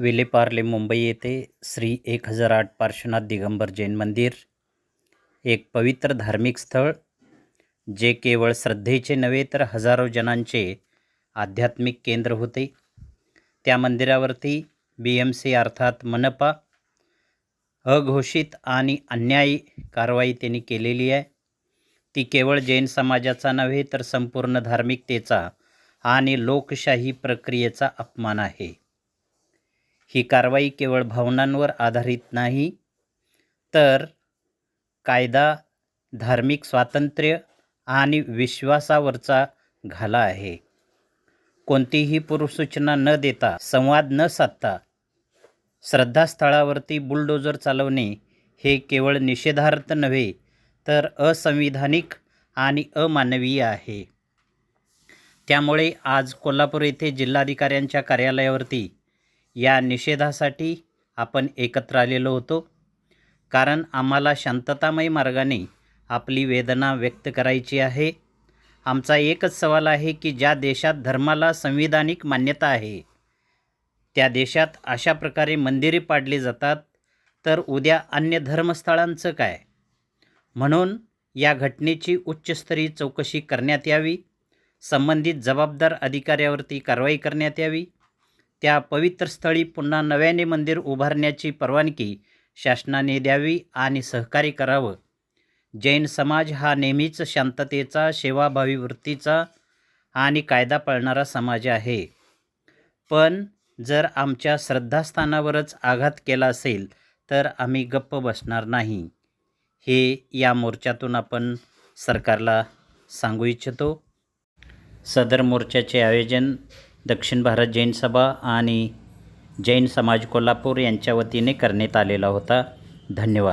विलेपार्ले मुंबई येथे श्री एक हजार आठ पार्श्वनाथ दिगंबर जैन मंदिर एक पवित्र धार्मिक स्थळ जे केवळ श्रद्धेचे नव्हे तर हजारो जणांचे आध्यात्मिक केंद्र होते. त्या मंदिरावरती बी एम सी अर्थात मनपा अघोषित आणि अन्यायी कारवाई त्यांनी केलेली आहे. ती केवळ जैन समाजाचा नव्हे तर संपूर्ण धार्मिकतेचा आणि लोकशाही प्रक्रियेचा अपमान आहे. ही कारवाई केवळ भावनांवर आधारित नाही तर कायदा धार्मिक स्वातंत्र्य आणि विश्वासावरचा घाला आहे. कोणतीही पूर्वसूचना न देता संवाद न साधता श्रद्धास्थळावरती बुलडोजर चालवणे हे केवळ निषेधार्थ नव्हे तर असंविधानिक आणि अमानवीय आहे. त्यामुळे आज कोल्हापूर येथे जिल्हाधिकाऱ्यांच्या कार्यालयावरती या निषेधासाठी आपण एकत्र आलेलो होतो. कारण आम्हाला शांततामय मार्गाने आपली वेदना व्यक्त करायची आहे. आमचा एकच सवाल आहे की ज्या देशात धर्माला संविधानिक मान्यता आहे त्या देशात अशा प्रकारे मंदिरे पाडली जातात तर उद्या अन्य धर्मस्थळांचं काय? म्हणून या घटनेची उच्चस्तरीय चौकशी करण्यात यावी. संबंधित जबाबदार अधिकाऱ्यावरती कारवाई करण्यात यावी. त्या पवित्र स्थळी पुन्हा नव्याने मंदिर उभारण्याची परवानगी शासनाने द्यावी आणि सहकार्य करावं. जैन समाज हा नेहमीच शांततेचा सेवाभावी वृत्तीचा आणि कायदा पाळणारा समाज आहे. पण जर आमच्या श्रद्धास्थानावरच आघात केला असेल तर आम्ही गप्प बसणार नाही. हे या मोर्चातून आपण सरकारला सांगू इच्छितो. सदर मोर्चाचे आयोजन दक्षिण भारत जैन सभा आणि जैन समाज कोल्हापूर यांच्या वतीने करण्यात आलेला होता. धन्यवाद.